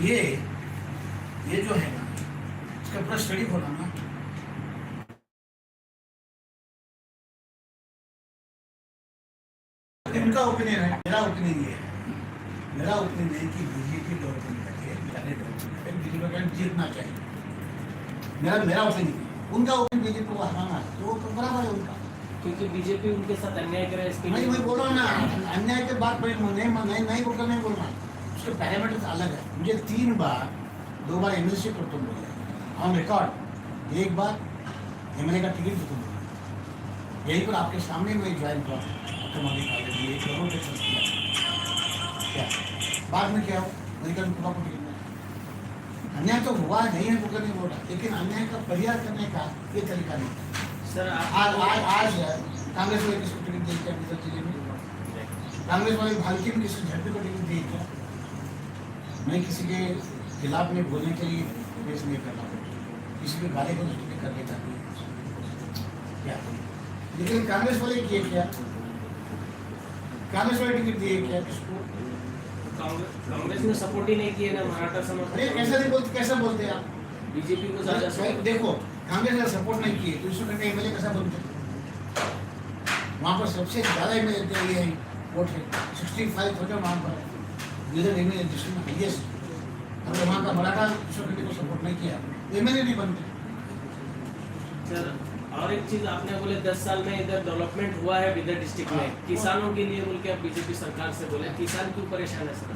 ये ये जो है ना इसका पूरा स्टडी होना ना। इनका ओपिनियन है मेरा ओपिनियन ये है। मेरा ओपिनियन है कि बीजेपी गवर्नमेंट बीजेपी जीतना चाहिए। मेरा मेरा ओपिनियन है। उनका ओपिनियन बीजेपी को हराना है तो वो बराबर है उनका। क्योंकि बीजेपी उनके साथ अन्याय करे इसके नहीं मैं बोल ना अन्याय के बाद नहीं नहीं नहीं बोलकर नहीं बोल रहा उसके पैरामीटर्स अलग है। मुझे तीन बार दो बार एम एल सी पर तुम बोले। ऑन रिकॉर्ड एक बार एम का टिकट भी तुम बोले। यहीं पर आपके सामने मैं ज्वाइन किया कमाली कॉलेज में एक करोड़ के खर्च किया क्या? बाद में क्या हो? मेडिकल पूरा को टिकट अन्याय तो हुआ नहीं है नहीं बोल लेकिन अन्याय का परिहार करने का ये तरीका नहीं है। सर आज आज आज कांग्रेस वाले किसको टिकट दी में कांग्रेस वाले भालकी में किसी झड़पे को टिकट दी क्या? मैं किसी के खिलाफ में बोलने के लिए पेश नहीं कर रहा हूँ किसी के गाली को टिकट करने का क्या? लेकिन कांग्रेस वाले किए क्या? कांग्रेस वाले टिकट दिए क्या किसको? कांग्रेस ने सपोर्ट ही नहीं किया ना मराठा अरे समाज कैसे नहीं बोलते कैसे बोलते हैं आप? बीजेपी को ज़्यादा देखो कांग्रेस ने सपोर्ट नहीं किए तो करके एमएलए कैसा बनते वहाँ पर सबसे ज़्यादा एमएलए वोट है। सिक्सटी फाइव थाउज़ेंड वहाँ पर। जिधर एमएलए डिस्ट्रिक्ट में हाइएस्ट अगर वहाँ का मराठा सोसाइटी को सपोर्ट नहीं किया एमएलए नहीं बनते सर और एक चीज़ आपने बोले 10 साल में इधर डेवलपमेंट हुआ है इधर डिस्ट्रिक्ट में। हाँ। किसानों के लिए बोल के आप बीजेपी सरकार से बोले किसान क्यों परेशान है सर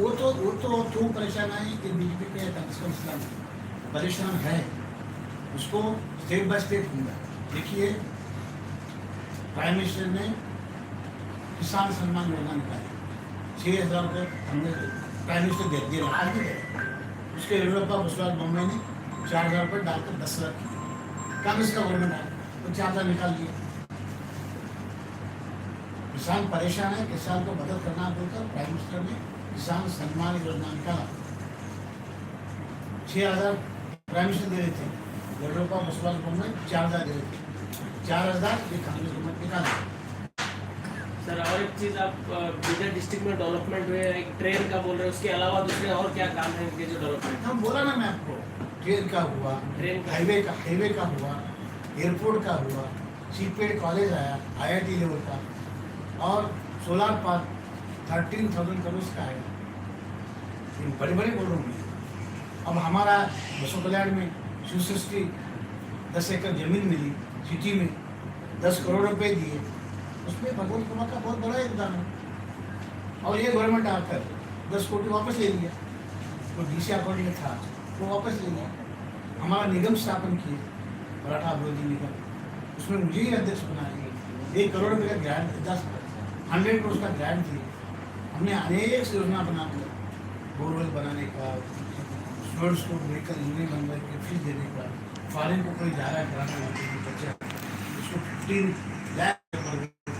वो तो वो तो क्यों परेशान है कि बीजेपी पे कांग्रेस परेशान है। उसको स्टेप बाय स्टेप होगा। देखिए प्राइम मिनिस्टर ने किसान सम्मान योजना निकाली। छः हज़ार रुपये हमने प्राइम मिनिस्टर दे दिए। आज भी दे उसके येडियुरप्पा बसवराज बम्बई ने चार हज़ार रुपये डालकर दस हज़ार किए कांग्रेस का गवर्नमेंट आया तो चार हज़ार निकाल दिए किसान परेशान है, किसान को मदद करना बोलकर प्राइम मिनिस्टर ने किसान सम्मान योजना निकाला छः हज़ार प्राइम मिनिस्टर दे रहे थे। येडियुरप्पा बसवराज बम्बई चार हज़ार दे रहे थे। चार हज़ार ये कांग्रेस गवर्नमेंट निकाला सर और एक चीज़ आप अ, डिस्ट्रिक्ट में डेवलपमेंट हुए एक ट्रेन का बोल रहे हैं उसके अलावा दूसरे और क्या काम है इनके जो डेवलपमेंट हम बोला ना मैं आपको। ट्रेन का हुआ ट्रेन का। हाईवे का हाईवे का हुआ एयरपोर्ट का हुआ सीपेड कॉलेज आया आईआईटी लेवल का और solar park thirteen thousand crore का आया बड़े बड़े बोल रहा हूँ अब हमारा बसो कल्याण में शिवसृष्टि दस एकड़ ज़मीन मिली सिटी में दस करोड़ रुपए दिए उसमें भगवत कुमार का बहुत बड़ा योगदान है। और ये गवर्नमेंट आकर दस कोटी वापस ले लिया तो डीसी अकाउंट में था, वो वापस ले लिया हमारा निगम स्थापन किए, मराठा अभिवृद्धि निगम। उसमें मुझे ही अध्यक्ष बना बनाया एक करोड़ रुपये का ग्रांट दस हंड्रेड करोड़ का ग्रांट दिए। हमने अनेक योजना बना दी बोरवेल बनाने का स्टूडेंट्स को मेडिकल इंजीनियरिंग बनने के फ़ीस देने का, फॉरन को कोई जा रहा है बच्चा। उसको फिफ्टीन लाख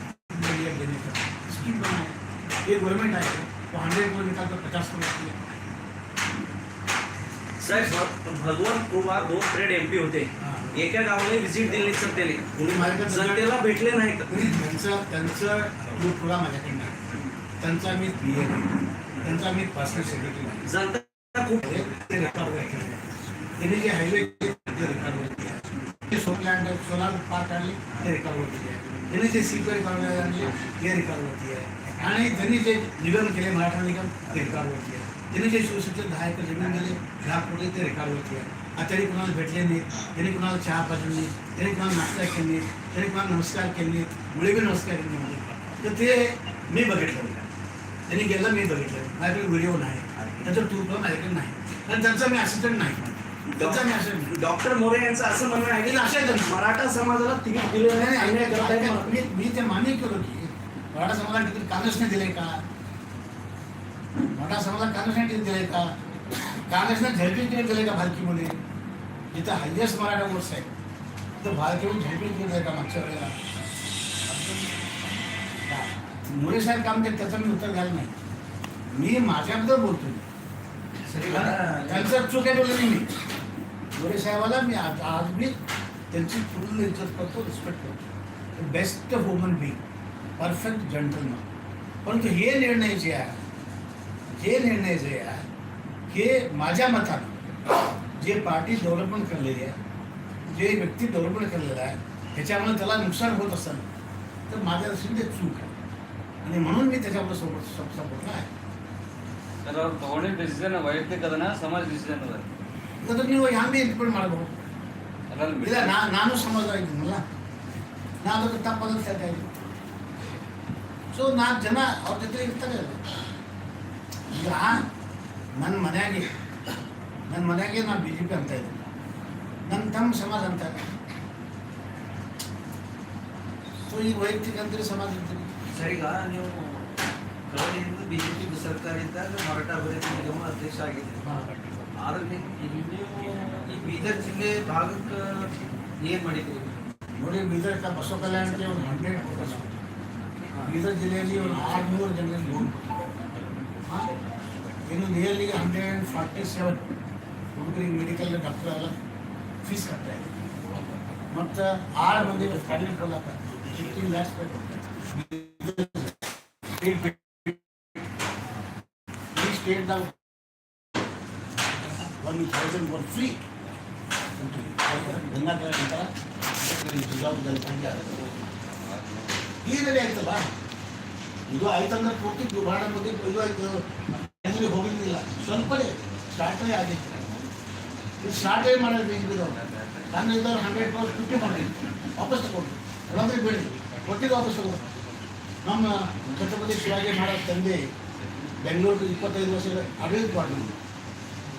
ये गवर्नमेंट आए तो हंड्रेड करोड़ निकाल कर पचास करोड़ किया साहेब भगवान कुमार दोन पिरियड एमपी होते. हां. एका गावाला व्हिजिट दिली नाही सत्तेने कोणी माझ्याकडे जनतेला भेटले नाहीत. तरी त्यांचं त्यांचं पुरा माझ्याकडे नाही त्यांचा मी पी ए त्यांचा मी पर्सनल सेक्रेटरी नाही जनता खूप ते रेकॉर्ड त्यांनी जे हायवे ते रेकॉर्ड सोलार पार्क आणले ते रेकॉर्ड केले. त्यांनी जे सीपे रेकॉर्ड आणले ते रेकॉर्ड होती आहे आणि त्यांनी जे निगम केले मराठा निगम ते रेकॉर्ड होती आहे. त्यांनी जे शिवसेनेचे दहा एकर जमीन दिले लाख कोटी ते रेकॉर्ड होती आहे. आता तरी कुणाला भेटले नाही त्यांनी कुणाला चहा पाजले नाही त्यांनी कुणाला नाश्ता केले नाही त्यांनी कुणाला नमस्कार केले मुळे बी नमस्कार केले नाही. तर ते मी बघितलं त्यांनी गेलं मी बघितलं माझ्याकडे व्हिडिओ नाही. त्याचं टूर पण माझ्याकडे नाही. आणि त्यांचा मी असिस्टंट नाही. त्यांचा मी असिस्टंट डॉक्टर मोरे यांचं असं म्हणणं आहे की. मराठा समाजाला तिकीट दिले नाही अन्याय करत आहे मी ते मान्य केलं की मराठा समाजाला तिकीट काँग्रेसने दिले का? मराठा समाजाला काँग्रेसने तिकीट दिले का काँग्रेसने झेडपी तिकीट दिले का भालकीमध्ये? जिथं हायएस्ट मराठा वोट्स आहे तर भालकीमध्ये झेडपी तिकीट दिले का मागच्या वेळेला? मोरे साहेब काम केलं त्याचं मी उत्तर द्यायला नाही. मी माझ्याबद्दल बोलतोय. त्यांचं चूक आहे बोलले मी. मोरे साहेबाला मी आज आज मी त्यांची पूर्ण इज्जत करतो रिस्पेक्ट करतो. Best human being perfect gentleman परंतु हे निर्णय जे आहे हे निर्णय जे आहे हे माझ्या मतानं जे पार्टी डेव्हलपमेंट करलेली आहे जे व्यक्ती डेव्हलपमेंट केलेलं आहे ह्याच्यामुळे त्याला नुकसान होत असेल तर माझ्या दृष्टीने ते चूक आहे आणि म्हणून मी त्याच्यावर सोबत सपोर्ट आहे ಸರ್ ಅವ್ರು ತಗೊಂಡಿದ್ದ ಡಿಸಿಷನ್ ವೈಯಕ್ತಿಕ ಅದನ್ನ ಸಮಾಜ ಡಿಸಿಷನ್ ಅದ ಯಾಕಂದ್ರೆ ನೀವು ಹ್ಯಾಂಗೆ ಇಂಪ್ಲಿಮೆಂಟ್ ಮಾಡಬಹುದು ಅದ್ರಲ್ಲಿ ಇಲ್ಲ ನಾ ನಾನು ಸಮಾಜ ಇದ್ದೀನಲ್ಲ ನಾನು ಅದಕ್ಕೆ ತಪ್ಪದಂತ ಹೇಳ್ತಾ ಇದ್ದೀನಿ ಸೊ ನಾಲ್ಕು ಜನ ಅವ್ರ ಜೊತೆ ಇರ್ತಾರೆ ಅಲ್ಲ. ಈಗ ನನ್ನ ಮನೆಯಾಗೆ ನನ್ನ ಮನೆಯಾಗೆ ನಾನು ಬಿ ಜೆ ಪಿ ಅಂತ ಇದ್ದೀನಿ. ನನ್ನ ತಮ್ಮ ಸಮಾಜ ಅಂತ ಸೊ ಈಗ ವೈಯಕ್ತಿಕ ಅಂತೀರಿ ಸಮಾಜ ಅಂತೀರಿ ಸರ್ ಈಗ ನೀವು ಜೆ ಪಿ ಸರ್ಕಾರ ಇದ್ದಾಗ ಮರಾಠ ಅಭಿವೃದ್ಧಿ ನಿಗಮ ಅಧ್ಯಕ್ಷ ಆಗಿದ್ರಿ ಆದ್ರೆ ನೀವು ಈ ಬೀದರ್ ಜಿಲ್ಲೆ ಭಾಗಕ್ಕೆ ಏನು ಮಾಡಿದ್ರಿ ನೋಡಿ ಬೀದರ್ ಬಸವ ಕಲ್ಯಾಣಕ್ಕೆ ಒಂದು ಹಂಡ್ರೆಡ್ ಫೋಕಸ್ ಬೀದರ್ ಜಿಲ್ಲೆಯಲ್ಲಿ ಒಂದು ಆರುನೂರು ಜನರಿಗೆ ಲೋನ್ ಹಾಂ ಇನ್ನು nearly hundred and forty seven ಹುಡುಗರಿಗೆ ಮೆಡಿಕಲ್ ಡಾಕ್ಟರ್ ಎಲ್ಲ ಫೀಸ್ ಕಟ್ತಾ ಇದೆ ಮತ್ತು ಆರು ಮಂದಿ ಫ್ಯಾಮಿಲಿ ಕೊಡಕ್ಕೆ ಫಿಫ್ಟೀನ್ ಲ್ಯಾಕ್ಸ್ ಬೇಕು ಈ ಸ್ಟೇಟ್ದಾಗ one thousand one free Gangadhar ಅಂತ ಈಗಲೇ ಆಯ್ತಲ್ಲ ಇದು ಆಯ್ತಂದ್ರೆ ಪೂರ್ತಿ ದುಬಾಡ ಬಗ್ಗೆ ಇದು ಆಯ್ತು. ಎಲ್ಲಿ ಹೋಗಿದ್ದಿಲ್ಲ. ಸ್ವಲ್ಪನೇ ಸ್ಟಾರ್ಟೇ ಆಗಿತ್ತು ಇದು ಸ್ಟಾರ್ಟೇ ಮಾಡೋದು ಬೇಕಿದ್ದು ನಾನು ಇದ್ದವ್ರು ಹಂಡ್ರೆಡ್ ಕ್ರೋಸ್ ಫಿಫ್ಟಿ ಮಾಡಿ ವಾಪಸ್ ತಗೊಂಡು ಇಲ್ಲಾಂದ್ರೆ ಬೇಡಿ. ಕೊಟ್ಟಿದ್ದು ವಾಪಸ್ ತಗೊಂಡು ನಮ್ಮ ಛತ್ರಪತಿ ಶಿವಾಜಿ ಮಹಾರಾಜ್ ತಂದೆ ಬೆಂಗಳೂರು ಇಪ್ಪತ್ತೈದು ವರ್ಷ ಆಡಳಿತ ಮಾಡಿದ್ರು.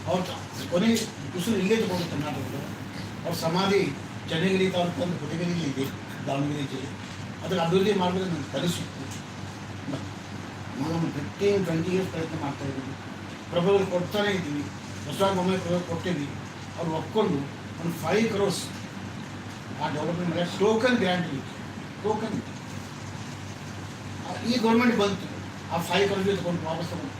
ಅವ್ರ ಕೊನೆ ಉಸಿರು ಇಲ್ಲೇ ತಗೊಂಡು ಕರ್ನಾಟಕದ ಅವ್ರ ಸಮಾಧಿ ಚನ್ನಗಿರಿ ತಾಲೂಕು ಅಂತ ಹುಡುಗರಿಗೆ ಇದೆ, ದಾವಣಗೆರೆ ಜಿಲ್ಲೆ. ಅದಕ್ಕೆ ಅಭಿವೃದ್ಧಿ ಮಾಡಿದ್ರೆ ನನಗೆ ಕಲಿಸಿತ್ತು ನಾನು ಫಿಫ್ಟೀನ್ ಟ್ವೆಂಟಿ ಇಯರ್ಸ್ ಪ್ರಯತ್ನ ಮಾಡ್ತಾ ಇದ್ದೀವಿ ಪ್ರಭುಗಳು ಕೊಡ್ತಾನೆ ಇದ್ದೀವಿ ಹೊಸ ಬೊಮ್ಮಾಯಿ ಪ್ರಭು ಕೊಟ್ಟಿದ್ವಿ ಅವ್ರು ಒಪ್ಕೊಂಡು ಒಂದು ಫೈವ್ ಕ್ರೋರ್ಸ್ ಆ ಡೆವಲಪ್ಮೆಂಟ್ ಮಾಡಿ ಟೋಕನ್ ಗ್ರ್ಯಾಂಟ್ ಟೋಕನ್ ಈ ಗೌರ್ಮೆಂಟ್ ಬಂತು. ಆ ಫೈವ್ ಕ್ರೋರ್ ತಗೊಂಡು ವಾಪಸ್ ತಗೊಂಡು.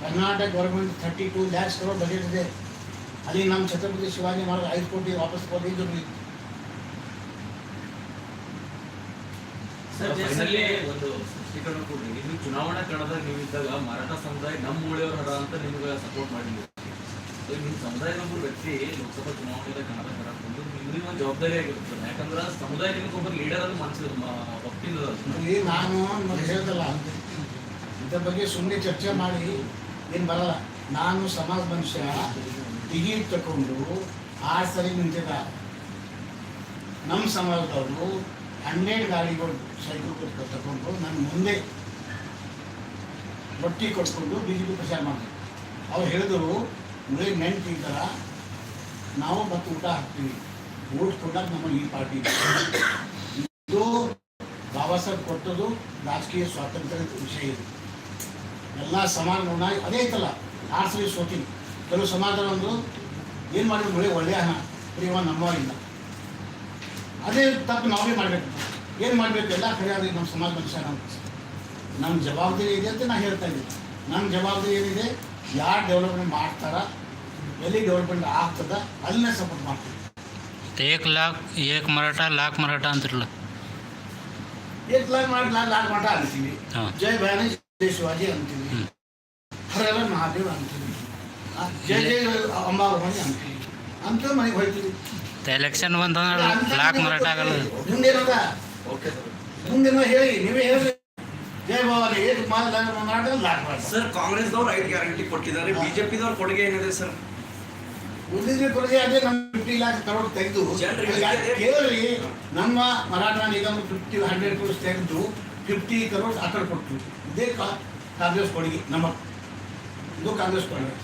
Karnataka government thirty two lakhs crore budget ಇದೆ. ಅಲ್ಲಿ ನಮ್ಮ ಛತ್ರಪತಿ ಶಿವಾಜಿ ಮಹಾರಾಜ್ ಐದು ಕೋಟಿ ವಾಪಸ್ ಕೊಡಿ ಇದು ಸರ್ ಜೈಸಲ್ಲಿ ಒಂದು ಸ್ಪಷ್ಟೀಕರಣ ಕೊಡ್ರಿ ಇದು ಚುನಾವಣಾ ಕಣದಾಗ ನೀವು ಇದ್ದಾಗ ಮರಾಠ ಸಮುದಾಯ ನಮ್ಮ ಊಳಿಯವ್ರ ಹರ ಅಂತ ನಿಮ್ಗೆ ಸಪೋರ್ಟ್ ಮಾಡಿದ್ವಿ. ಸೊ ನಿಮ್ಮ ಸಮುದಾಯದ ಒಬ್ಬರು ವ್ಯಕ್ತಿ ಲೋಕಸಭಾ ಚುನಾವಣೆದಾಗ ಕಣದಾಗ ಬರಕೊಂಡು ನಿಮ್ಗೆ ಒಂದು ಜವಾಬ್ದಾರಿ ಆಗಿರುತ್ತೆ. ಯಾಕಂದ್ರೆ ಸಮುದಾಯ ನಿಮ್ಗೆ ಒಬ್ಬರು ಲೀಡರ್ ಅದು ಮನಸ್ಸು ಒಪ್ಪಿಂದ ನಾನು ಹೇಳ್ದಲ್ಲ ಇದ್ರ ಬಗ್ಗೆ ಸುಮ್ಮನೆ ಚರ್ಚೆ ಮಾಡಿ ಏನು ಬರಲ್ಲ. ನಾನು ಸಮಾಜ ಮನುಷ್ಯ ಟಿಕೆಟ್ ತಗೊಂಡು ಆರು ಸರಿ ನಿಂತಿದ್ದ ನಮ್ಮ ಸಮಾಜದವರು ಹನ್ನೆರಡು ಗಾಡಿಗಳು ಸೈಕಲ್ ಕೊಟ್ಟು ತಗೊಂಡು ನನ್ನ ಮುಂದೆ ರೊಟ್ಟಿ ಕೊಟ್ಕೊಂಡು ಬಿ ಜೆ ಪಿ ಪ್ರಚಾರ ಮಾಡಿದ್ರು ಅವ್ರು ಹೇಳಿದ್ರು ಮುಳಿ ನೆಂಟು ಈ ಥರ, ನಾವು ಮತ್ತು ಊಟ ಹಾಕ್ತೀವಿ. ಊಟ ಕೊಡಕ್ಕೆ ನಮ್ಮ ಈ ಪಾರ್ಟಿ ಇದು. ಬಾಬಾ ಸಾಹೇಬ್ ಕೊಟ್ಟದು ರಾಜಕೀಯ ಸ್ವಾತಂತ್ರ್ಯದ ವಿಷಯ ಇದು. ಎಲ್ಲ ಸಮಾನ ಅದೇ ಐತಲ್ಲ ಆರ್ಸಲಿ ಸೋತೀನಿ. ಕೆಲವು ಸಮಾಧಾನ ಒಂದು ಏನು ಮಾಡಿದ್ರು ಒಳ್ಳೆ ಒಳ್ಳೆಯ ಹಣ ಪ್ರೇಮ ನಮ್ಮವರಿಂದ ಅದೇ ತಪ್ಪು ನಾವೇ ಮಾಡಬೇಕು. ಏನು ಮಾಡಬೇಕು? ಎಲ್ಲ ಕರೆಯಾದ್ರೆ ನಮ್ಮ ಸಮಾಜ ಮನುಷ್ಯ ನಮ್ಮ ಜವಾಬ್ದಾರಿ ಇದೆ ಅಂತ ನಾನು ಹೇಳ್ತಾ ಇದ್ದೀನಿ. ನಮ್ಮ ಜವಾಬ್ದಾರಿ ಏನಿದೆ? ಯಾರು ಡೆವಲಪ್ಮೆಂಟ್ ಮಾಡ್ತಾರ ಎಲ್ಲಿ ಡೆವಲಪ್ಮೆಂಟ್ ಆಗ್ತದ ಅಲ್ಲೇ ಸಪೋರ್ಟ್ ಮಾಡ್ತೀವಿ. ಏಕ್ ಲಾಕ್ ಏಕ್ ಮರಾಠ ಲಾಕ್ ಮರಾಠ ಅಂತಿರಲ್ಲ. ಏಕ್ lock Maratha lock lock Maratha ಅಂತೀವಿ. ಜೈ ಭಾನಿ ಜೈ ಶಿವಾಜಿ ಅಂತೀವಿ. ಹರಲ್ಲ ಮಹಾದೇವ್ ಅಂತೀವಿ. ಜೈ ಜೈ ಅಂಬಾರವಾಣಿ ಅಂತೀವಿ. ಅಂತ ಮನೆಗೆ ಹೋಗ್ತೀವಿ. ಎಲೆಕ್ಷನ್ ಬಂತಂದ್ರೆ ಬ್ಲಾಕ್ ಮಾರಾಟ ಆಗಲ್ಲ. ಓಕೆ ಮುಂದೇನೋ ಹೇಳಿ ನೀವೇ ಹೇಳಿ. ಭವಾನಿ ಏಕ್ ಮಾಡ ಸರ್ ಕಾಂಗ್ರೆಸ್ದವ್ರು ಐದು ಗ್ಯಾರಂಟಿ ಕೊಟ್ಟಿದ್ದಾರೆ ಬಿಜೆಪಿದವ್ರ ಕೊಡುಗೆ ಏನಿದೆ ಸರ್ ಉಳಿದ್ರೆ ಕೊಡುಗೆ ಅದೇ ನಮ್ಮ ಫಿಫ್ಟಿ ಲ್ಯಾಕ್ ಕರೋಡ್ ತೆಗೆದು. ಜನರಿಗೆ ಕೇಳಿ ನಮ್ಮ ಮರಾಠ ನಿಗಮ ಫಿಫ್ಟಿ ಹಂಡ್ರೆಡ್ ಕ್ರೋಸ್ ತೆಗೆದು ಫಿಫ್ಟಿ ಕರೋಡ್ ಆ ಕಡೆ ಕೊಟ್ಟು. ಇದೇ ಕಾಂಗ್ರೆಸ್ ಕೊಡುಗೆ ನಮ್ಮ ಇದು ಕಾಂಗ್ರೆಸ್ ಕೊಡುಗೆ.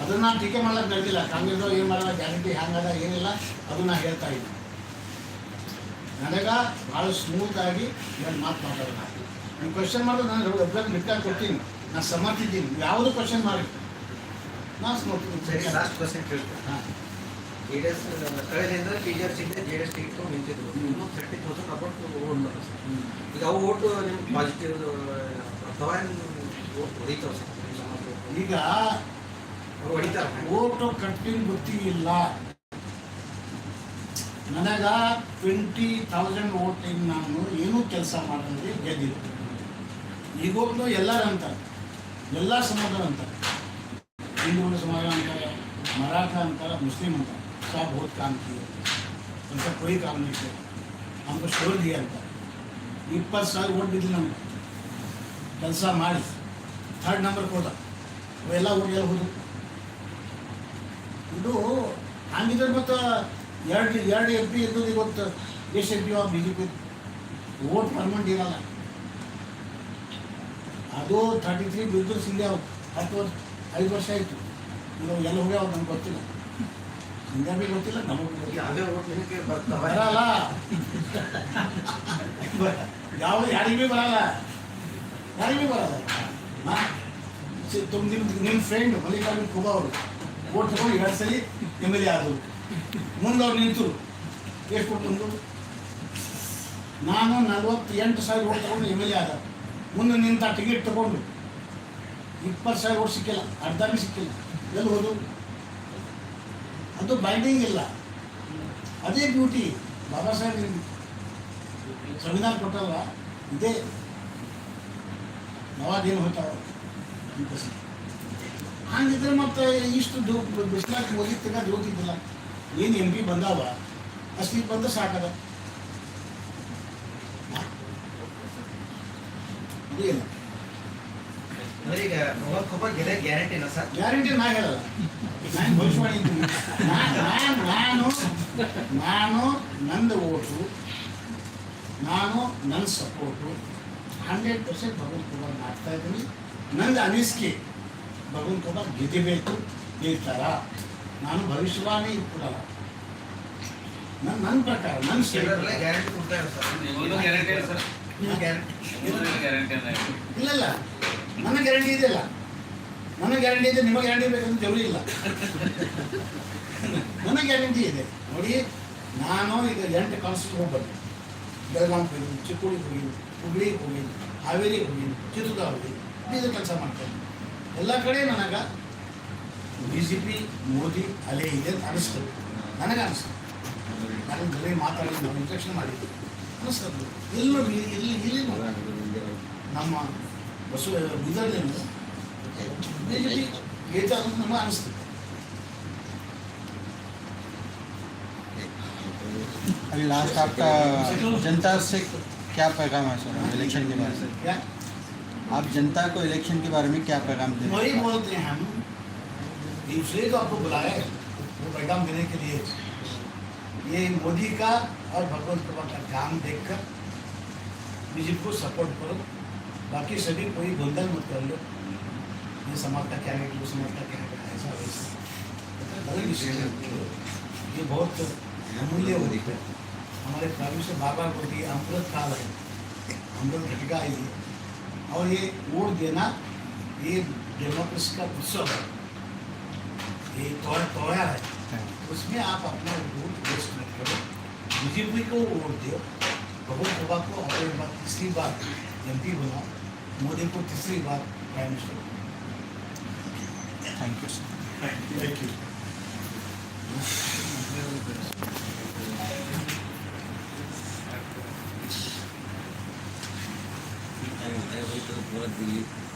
ಅದನ್ನ ನಾನು ಟೀಕೆ ಮಾಡ್ಲಿಕ್ಕೆ ನಡೆದಿಲ್ಲ. ಕಾಂಗ್ರೆಸ್ ಏನು ಮಾಡಲ್ಲ ಗ್ಯಾರಂಟಿ ಹ್ಯಾಂಗದ ಏನಿಲ್ಲ ಅದನ್ನ ಹೇಳ್ತಾ ಇದ್ದೀನಿ. ನನಗೆ ಭಾಳ ಸ್ಮೂತ್ ಆಗಿ ಎರಡು ಮಾತು ಮಾತಾಡೋಣ. ನೀವು ಕ್ವಶನ್ ಮಾಡಿದ್ರೆ ನಾನು ಒಬ್ಬರಿಗೆ ಬಿಟ್ಟಾಗಿ ಕೊಡ್ತೀನಿ. ನಾನು ಸಮರ್ಥಿದ್ದೀನಿ ಯಾವುದು ಕ್ವಶನ್ ಮಾಡಿ? ನಾನು ಸರಿ ಲಾಸ್ಟ್ ಕ್ವಶನ್ ಕೇಳ್ತೀನಿ. ಹಾಂ. ಜೆ ಡಿ ಎಸ್ ಕಳೆದಿಂದ ಜೆ ಡಿ ಎಸ್ ಟಿಕೆಟ್ ನಿಂತಿದ್ರು. ಇನ್ನೂ ತರ್ಟಿ ತೌಸಂಡ್ ಅಬೌಟ್ ಓಟ್ ಈಗ ಅವು ಓಟು ನಿಮ್ಗೆ ಪಾಸಿಟಿವ್ ಅಥವಾ ಹೊಡಿತಾವ ಸರ್. ನಿಮ್ಮ ಈಗ ಓಟು ಕಟ್ಟಿಂಗ್ ಇಲ್ಲ. ನನಗ ಟ್ವೆಂಟಿ ತೌಸಂಡ್ ಓಟಿಂಗ್ ನಾನು ಏನೂ ಕೆಲಸ ಮಾಡಿದ್ರೆ ಗೆದ್ದಿಲ್ಲ. ಈಗೊಂದು ಎಲ್ಲರೂ ಅಂತಾರೆ. ಎಲ್ಲ ಸಮಾಜ ಅಂತಾರೆ. ಹಿಂದೂ ಸಮಾಜ ಅಂತಾರೆ, ಮರಾಠ ಅಂತಾರೆ, ಮುಸ್ಲಿಂ ಅಂತಾರೆ. ಸಾ ಬಹುತ್ ಕಾಂತಿ ಅಂತ ಕೊಯ್ ಕಾಂಗ್ರೆಸ್ ಅಂದ್ರೆ ಶೋಧಿ ಅಂತ. ಇಪ್ಪತ್ತು ಸಾವಿರ ಓಟ್ ಬಿದ್ದು ನಮ್ಗೆ. ಕೆಲಸ ಮಾಡಿ. ಥರ್ಡ್ ನಂಬರ್ ಕೊಡ ಅವೆಲ್ಲ ಓಟ್ ಎಲ್ಲ ಹೋದ್ರು. ಇದು ಹಂಗಿದ್ರೆ ಮತ್ತು ಎರಡು ಎರಡು ಎಂ ಪಿ ಇದ್ದದ್ದು ಇವತ್ತು ಎಷ್ಟು M P B J P vote permanent ಇರಲ್ಲ. ಅದು ಥರ್ಟಿ ತ್ರೀ ಬಿಲ್ಡರ್ಸ್ ಇಲ್ಲೇ ಅವ್ರು. ಹತ್ತು ವರ್ಷ ಐದು ವರ್ಷ ಆಯಿತು. ಇವಾಗ ಎಲ್ಲ ಹೋಗ್ಯಾವ ನಮ್ಗೆ ಗೊತ್ತಿಲ್ಲ. ಹಿಂಗಾಗಿ ಗೊತ್ತಿಲ್ಲ ನಮಗೆ ಗೊತ್ತಿಲ್ಲ. ಬರಲ್ಲ. ಯಾವ ಯಾರಿಗೂ ಬರಲ್ಲ. ಯಾರಿಗೂ ಬರಲ್ಲ. ಹಾ? ಸಿ- ತುಮ್ ನಿಮ್ ನಿಮ್ಮ ಫ್ರೆಂಡ್ ಮಲ್ಲಿಕಾರ್ಜುನ್ ಕುಮಾರ್ ಅವರು. ಓಟ್ ತಗೊಂಡು ಎರಡು ಸಲ ಎಂ ಎಲ್ ಎ ಆದರು. ಮುಂದೆ ಅವ್ರು ನಿಂತು ಎಷ್ಟು ಕೊಟ್ಟು ನಾನು ನಲ್ವತ್ತೆಂಟು ಸಾವಿರ ಓಟ್ ತಗೊಂಡು ಎಂ ಎಲ್ ಎ ಆದ. ಮುಂದೆ ನಿಂತ ಟಿಕೆಟ್ ತಗೊಂಡು. ಇಪ್ಪತ್ತು ಸಾವಿರ ಓಟ್ ಸಿಕ್ಕಿಲ್ಲ. ಅರ್ಧನೇ ಸಿಕ್ಕಿಲ್ಲ. ಎಲ್ಲಿ ಹೋದು? ಅದು ಬೈಂಡಿಂಗ್ ಇಲ್ಲ. ಅದೇ ಬ್ಯೂಟಿ ಬಾಬಾ ಸಾಹೇಬ್ ಸಂವಿಧಾನ ಕೊಟ್ಟಲ್ವ? ಇದೇ. ನವಾದೇನು ಹೋಗ್ತಾವ ಹಂಗಿದ್ರೆ ಮತ್ತೆ ಇಷ್ಟು ದೂ ಬಿಸ್ಲಾಕ್ ಹೋಗಿ ತೆಗೆದು ಹೋಗಿದ್ದಿಲ್ಲ. ಏನು ಎಂ ಪಿ ಬಂದಾವ? ಅಷ್ಟು ಬಂದ ಸಾಕದ. ಇಲ್ಲ ಗ್ಯಾರಂಟಿ ನಾ ಹೇಳಲ್ಲ. ನಾನು ಭವಿಷ್ಯವಾಣಿ ನಾನು ನಾನು ನಂದು ಓಟು ನಾನು ನನ್ನ ಸಪೋರ್ಟು ಹಂಡ್ರೆಡ್ ಪರ್ಸೆಂಟ್ ಭಗವಂತ ಮಾಡ್ತಾ ಇದ್ದೀನಿ. ನಂದು ಅನಿಸಿಕೆ. ಭಗವಂತ ಕುಮಾರ್ ಈ ಗೆಲ್ತಾರ ನಾನು ಭವಿಷ್ಯವಾಣಿ ಕೊಡಲ್ಲ. ನನ್ನ ನನ್ನ ಪ್ರಕಾರ ನನ್ನ ಗ್ಯಾರಂಟಿ ಕೊಡ್ತಾರೆ ಸರ್ ಇಲ್ಲ ಸರ್. ನೀವು ಗ್ಯಾರಂಟಿ ನಿಮ್ಮದು ಗ್ಯಾರಂಟಿ ಇಲ್ಲ ಇಲ್ಲ ಇಲ್ಲ. ನನ್ನ ಗ್ಯಾರಂಟಿ ಇದೆಯಲ್ಲ ನನ್ನ ಗ್ಯಾರಂಟಿ ಇದೆ ನಿಮ್ಮ ಗ್ಯಾರಂಟಿ ಬೇಕಂತ ಜವಳಿ ಇಲ್ಲ. ನನ್ನ ಗ್ಯಾರಂಟಿ ಇದೆ. ನೋಡಿ ನಾನು ಈಗ ಎಂಟು ಕಾನ್ಸ್ಟಿಟ್ಯೂಟ್ ಹೋಗ್ಬಂದೆ ಬೆಳಗಾವಿ ಹೋಗಿದ್ದೀನಿ ಚಿಕ್ಕೋಡಿಗೆ ಹೋಗಿದ್ದೀನಿ ಹುಬ್ಳಿಗೆ ಹೋಗಿದ್ದೀನಿ ಹಾವೇರಿಗೆ ಹೋಗಿದ್ದೀನಿ ಚಿತ್ರದುರ್ಗ ಹೋಗಿದ್ದೀನಿ ಬೀದರ್ ಕೆಲಸ ಮಾಡ್ತೇನೆ ಎಲ್ಲ ಕಡೆ ನನಗೆ ಬಿ ಜೆ ಪಿ ಮೋದಿ ಅಲೆ ಇದೆ ಅಂತ ಅನಿಸ್ತದೆ ನನಗೆ ಅನಿಸ್ತದೆ ನಾನು ಬರೀ ಮಾತಾಡಿ ನಾವು ಇಂಜೆಕ್ಷನ್ ಮಾಡಿದ್ದೆ ಅನಿಸ್ತದೆ ಎಲ್ಲೂ ಇಲ್ಲಿ ಇಲ್ಲಿ ಇಲ್ಲಿ ನಮ್ಮ ಬಸವ ಇದರಲ್ಲಿ ಬಿ ಜೆ ಪಿ ಗೆದ್ದ ಅಂತ ನಮಗೆ ಅನಿಸ್ತದೆ अभी लास्ट आपका जनता से क्या पैगाम है सर इलेक्शन के बारे में क्या आप जनता को इलेक्शन के बारे में क्या पैगाम देते वही हैं बोलते हैं हम। दूसरे को आपको बुलाए वो पैगाम देने के लिए। ये मोदी का और भगवंत प्रभा का काम देखकर बीजेपी को सपोर्ट करो। बाकी सभी कोई गोंधल मत कर लो। ये समाज का क्या है वो समाज का क्या है? ऐसा वैसा। ये बहुत अमूल्य होती है। हमारे प्रभु से बार बार बोलती है अमृत काल है। अमृत घटिका है ये। और ये वोट देना ये डेमोक्रेसी का उत्सव है। ये त्योहार त्योहार है। उसमें आप अपना वोट वेस्ट मत करो। बीजेपी को वोट दो। भगवत बाबा को और एक बार तीसरी बार एम पी बनाओ। मोदी को तीसरी बार prime minister thank you sir thank you 这个不落。